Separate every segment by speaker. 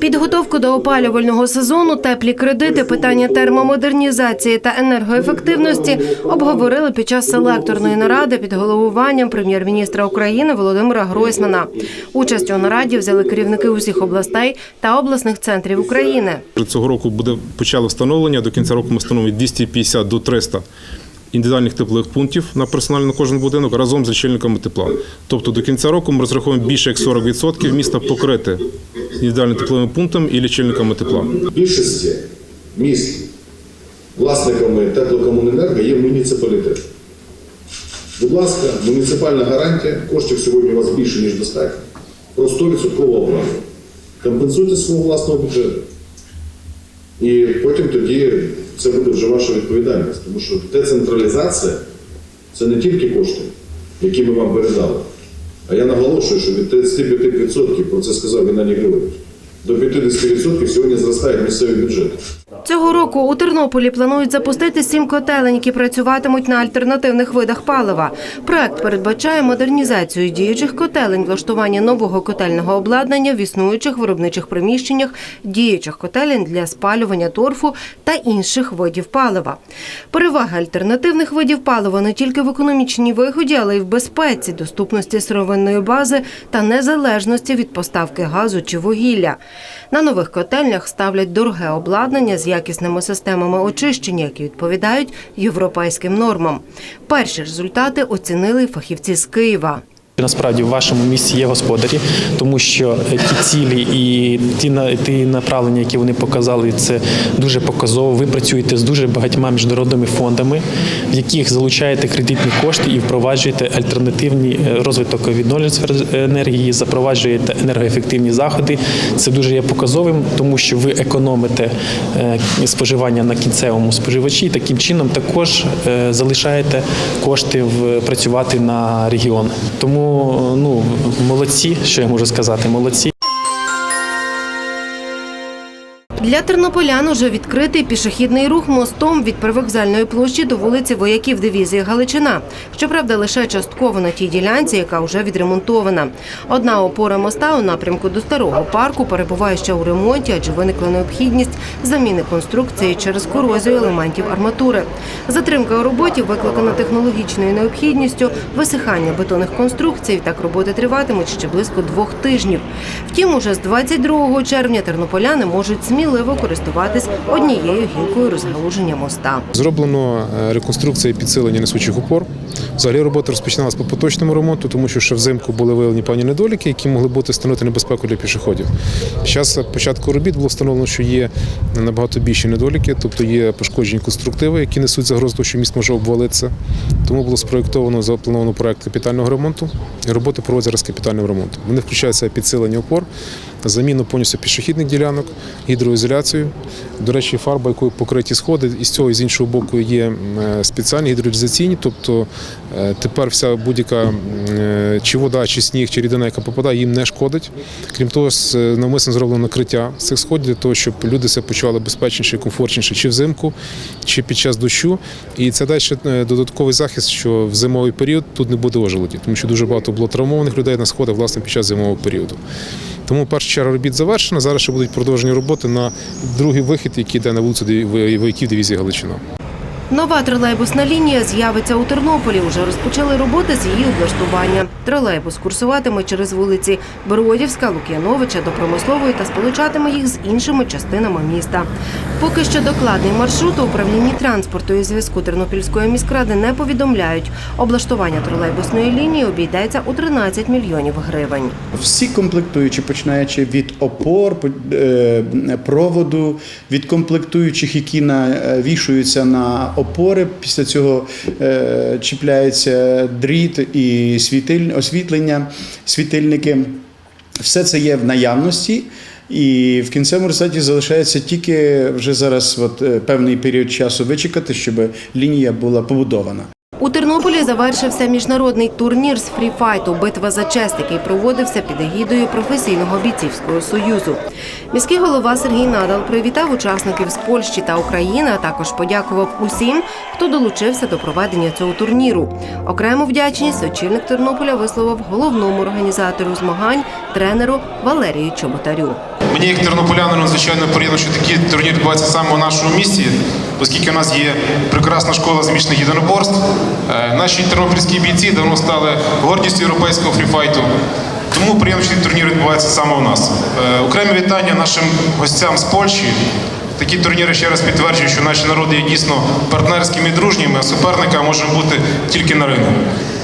Speaker 1: Підготовку до опалювального сезону, теплі кредити, питання термомодернізації та енергоефективності обговорили під час селекторної наради під головуванням прем'єр-міністра України Володимира Гройсмана. Участь у нараді взяли керівники усіх областей та обласних центрів України.
Speaker 2: Цього року буде почали встановлення. До кінця року ми встановимо від 250 до 300 індивідуальних теплових пунктів на персонально кожен будинок разом з лічильниками тепла. Тобто до кінця року ми розраховуємо більше як 40% міста покрити індивідуальними тепловими пунктами і лічильниками тепла.
Speaker 3: В більшості міст власниками теплокомуненерго є муніципалітет. Будь ласка, муніципальна гарантія, коштів сьогодні у вас більше, ніж достатньо. Про 100% оплату. Компенсуйте свого власного бюджету. І потім тоді це буде вже ваша відповідальність. Тому що децентралізація це не тільки кошти, які ми вам передали. А я наголошую, що від 35%, про це сказав Геннадій Григорович, до 50% сьогодні зростає місцевий бюджет.
Speaker 1: Цього року у Тернополі планують запустити сім котелень, які працюватимуть на альтернативних видах палива. Проект передбачає модернізацію діючих котелень, влаштування нового котельного обладнання в існуючих виробничих приміщеннях, діючих котелень для спалювання торфу та інших видів палива. Перевага альтернативних видів палива не тільки в економічній вигоді, але й в безпеці, доступності сировинної бази та незалежності від поставки газу чи вугілля. На нових котельнях ставлять дороге обладнання з якісними системами очищення, які відповідають європейським нормам. Перші результати оцінили фахівці з Києва.
Speaker 4: Насправді в вашому місті є господарі, тому що е, ті цілі і ті ті направлення, які вони показали, це дуже показово. Ви працюєте з дуже багатьма міжнародними фондами, в яких залучаєте кредитні кошти і впроваджуєте альтернативні е, розвиток відновлювальних енергії, запроваджуєте енергоефективні заходи. Це дуже є показовим, тому що ви економите е, споживання на кінцевому споживачі. і Таким чином також е, залишаєте кошти в працювати на регіон. Тому ну молодці, що я можу сказати, молодці.
Speaker 1: Для тернополян уже відкритий пішохідний рух мостом від привокзальної площі до вулиці вояків дивізії Галичина. Щоправда, лише частково на тій ділянці, яка вже відремонтована. Одна опора моста у напрямку до старого парку перебуває ще у ремонті, адже виникла необхідність заміни конструкції через корозію елементів арматури. Затримка у роботі викликана технологічною необхідністю висихання бетонних конструкцій. Так роботи триватимуть ще близько двох тижнів. Втім, уже з 22 червня тернополяни можуть сміливо користуватись однією гілкою розгалуження моста.
Speaker 2: Зроблено е, реконструкція підсилення несучих опор. Взагалі робота розпочиналась по поточному ремонту, тому що ще взимку були виявлені певні недоліки, які могли бути становити небезпеку для пішоходів. Час початку робіт було встановлено, що є набагато більші недоліки, тобто є пошкоджені конструктиви, які несуть загрозу, того, що міст може обвалитися. Тому було спроєктовано заплановано проект капітального ремонту. Роботи проводять зараз капітальним ремонтом. Вони включаються підсилення опор, заміну повністю пішохідних ділянок, гідроізоляцію. До речі, фарба, якою покриті сходи, і з цього і з іншого боку є е, спеціальні гідроізоляційні, тобто е, тепер вся будь-яка е, чи вода, чи сніг, чи рідина, яка попадає, їм не шкодить. Крім того, навмисно зроблено накриття цих сходів для того, щоб люди себе почували безпечніше комфортніше чи взимку, чи під час дощу. І це далі додатковий захист, що в зимовий період тут не буде ожеледі, тому що дуже багато було травмованих людей на сходах власне під час зимового періоду. Тому перша черга робіт завершена. Зараз ще будуть продовжені роботи на другий вихід, який йде на вулицю вояків дивізії Галичина.
Speaker 1: Нова тролейбусна лінія з'явиться у Тернополі. Уже розпочали роботи з її облаштування. Тролейбус курсуватиме через вулиці Бродівська, Лук'яновича до промислової та сполучатиме їх з іншими частинами міста. Поки що докладний маршрут у управлінні транспорту і зв'язку Тернопільської міськради не повідомляють. Облаштування тролейбусної лінії обійдеться у 13 мільйонів гривень.
Speaker 5: Всі комплектуючі, починаючи від опор, е, проводу, від комплектуючих, які навішуються на опори. Після цього е, чіпляється дріт і світиль- освітлення, світильники. Все це є в наявності. І в кінцевому результаті залишається тільки вже зараз от, е, певний період часу вичекати, щоб лінія була побудована.
Speaker 1: У Тернополі завершився міжнародний турнір з фріфайту Битва за честь, який проводився під егідою професійного бійцівського союзу. Міський голова Сергій Надал привітав учасників з Польщі та України, а також подякував усім, хто долучився до проведення цього турніру. Окрему вдячність очільник Тернополя висловив головному організатору змагань тренеру Валерію Чоботарю.
Speaker 2: Мені як тернополянину, звичайно, приємно, що такий турнір відбувається саме у нашому місті, оскільки у нас є прекрасна школа змішаних єдиноборств. Е, Наші тернопільські бійці давно стали гордістю європейського фріфайту. Тому цей турнір відбувається саме у нас. Е, Окремі вітання нашим гостям з Польщі. Такі турніри ще раз підтверджують, що наші народи є дійсно партнерськими і дружніми, а суперника може бути тільки на ринку.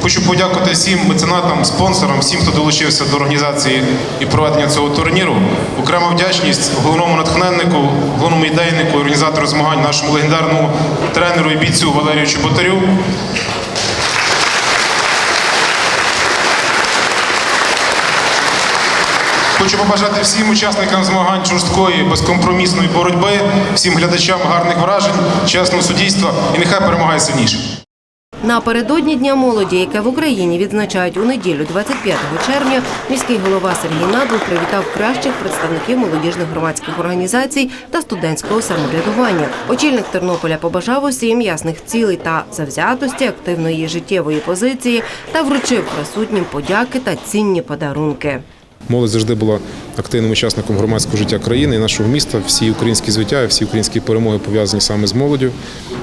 Speaker 2: Хочу подякувати всім меценатам, спонсорам, всім, хто долучився до організації і проведення цього турніру. Окрема вдячність головному натхненнику, головному ідейнику, організатору змагань, нашому легендарному тренеру і бійцю Валерію Чеботарю. Хочу побажати всім учасникам змагань жорсткої, безкомпромісної боротьби, всім глядачам гарних вражень, чесного суддівства і нехай перемагає сильніше.
Speaker 1: Напередодні Дня молоді, яке в Україні відзначають у неділю 25 червня, міський голова Сергій Надл привітав кращих представників молодіжних громадських організацій та студентського самоврядування. Очільник Тернополя побажав усім ясних цілей та завзятості, активної життєвої позиції та вручив присутнім подяки та цінні подарунки.
Speaker 2: Молодь завжди була активним учасником громадського життя країни і нашого міста. Всі українські звиття, всі українські перемоги пов'язані саме з молоддю.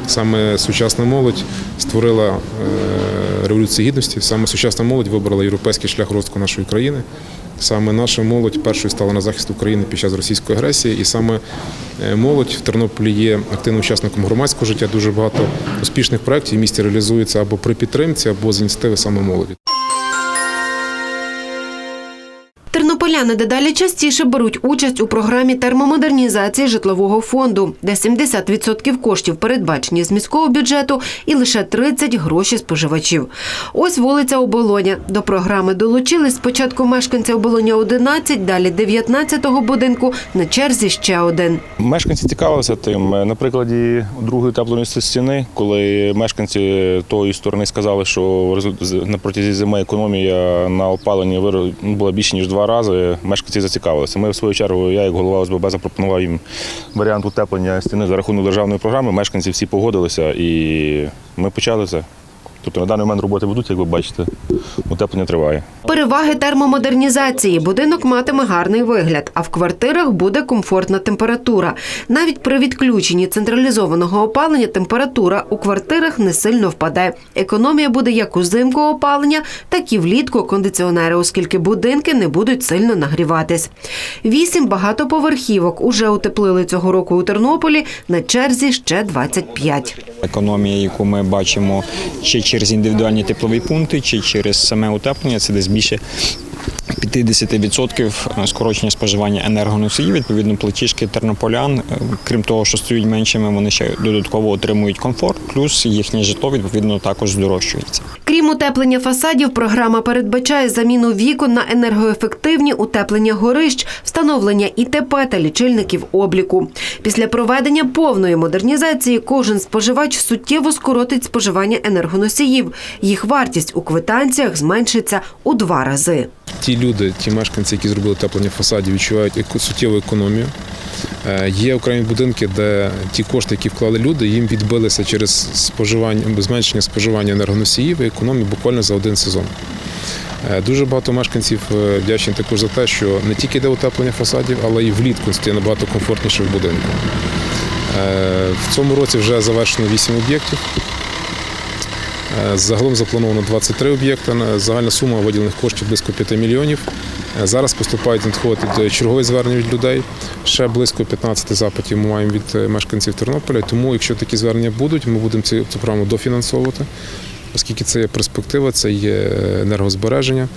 Speaker 2: Саме сучасна молодь створила е, революцію гідності. Саме сучасна молодь вибрала європейський шлях розвитку нашої країни. Саме наша молодь першою стала на захист України під час російської агресії, і саме е, молодь в Тернополі є активним учасником громадського життя. Дуже багато успішних проєктів в місті реалізується або при підтримці, або з ініціативи саме молоді.
Speaker 1: Тернополяни дедалі частіше беруть участь у програмі термомодернізації житлового фонду, де 70% коштів передбачені з міського бюджету і лише 30 – гроші споживачів. Ось вулиця Оболоня. До програми долучились спочатку мешканці Оболоня 11, далі 19-го будинку, на черзі ще один.
Speaker 6: Мешканці цікавилися тим. На прикладі другої теплої стіни, коли мешканці тої сторони сказали, що на протязі зими економія на опаленні була більше ніж два рази. Мешканці зацікавилися. Ми в свою чергу, я як голова ОСББ запропонував їм варіант утеплення стіни за рахунок державної програми. Мешканці всі погодилися і ми почали це. Тобто на даний момент роботи ведуть, як ви бачите, утеплення триває.
Speaker 1: Переваги термомодернізації. Будинок матиме гарний вигляд, а в квартирах буде комфортна температура. Навіть при відключенні централізованого опалення температура у квартирах не сильно впаде. Економія буде як узимку опалення, так і влітку кондиціонери, оскільки будинки не будуть сильно нагріватись. Вісім багатоповерхівок уже утеплили цього року у Тернополі. На черзі ще 25.
Speaker 7: Економія, яку ми бачимо чи через індивідуальні теплові пункти, чи через саме утеплення, це десь більше 50% скорочення споживання енергоносіїв. Відповідно, платіжки тернополян, е, крім того, що стають меншими, вони ще додатково отримують комфорт, плюс їхнє житло відповідно також здорожчується.
Speaker 1: Крім утеплення фасадів, програма передбачає заміну вікон на енергоефективні утеплення горищ, встановлення ІТП та лічильників обліку. Після проведення повної модернізації кожен споживач суттєво скоротить споживання енергоносіїв. Їх вартість у квитанціях зменшиться у два рази.
Speaker 2: Ті люди, ті мешканці, які зробили теплення фасадів, відчувають суттєву економію. Е, Є окремі будинки, де ті кошти, які вклали люди, їм відбилися через споживання зменшення споживання енергоносіїв і економії буквально за один сезон. Е, Дуже багато мешканців е, вдячні також за те, що не тільки йде утеплення фасадів, але і влітку стає набагато комфортніше в будинку. В цьому році вже завершено 8 об'єктів. Е, Загалом заплановано 23 об'єкти. Загальна сума виділених коштів близько 5 мільйонів. Е, Зараз поступають надходити до чергові звернення від людей. Ще близько 15 запитів ми маємо від е, мешканців Тернополя. Тому, якщо такі звернення будуть, ми будемо цю, програму дофінансовувати. Оскільки це є перспектива, це є е, енергозбереження.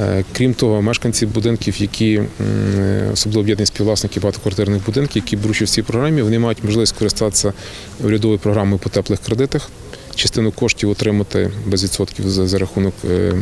Speaker 2: Е, Крім того, мешканці будинків, які е, особливо об'єднані співвласники багатоквартирних будинків, які беруть в цій програмі, вони мають можливість скористатися урядовою програмою по теплих кредитах частину коштів отримати без відсотків за, за рахунок е,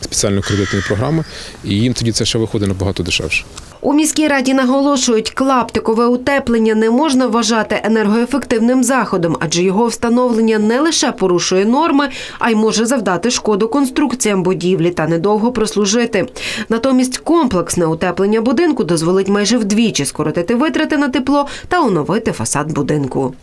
Speaker 2: спеціальної кредитної програми, і їм тоді це ще виходить набагато дешевше.
Speaker 1: У міській раді наголошують, клаптикове утеплення не можна вважати енергоефективним заходом, адже його встановлення не лише порушує норми, а й може завдати шкоду конструкціям будівлі та недовго прослужити. Натомість комплексне утеплення будинку дозволить майже вдвічі скоротити витрати на тепло та оновити фасад будинку.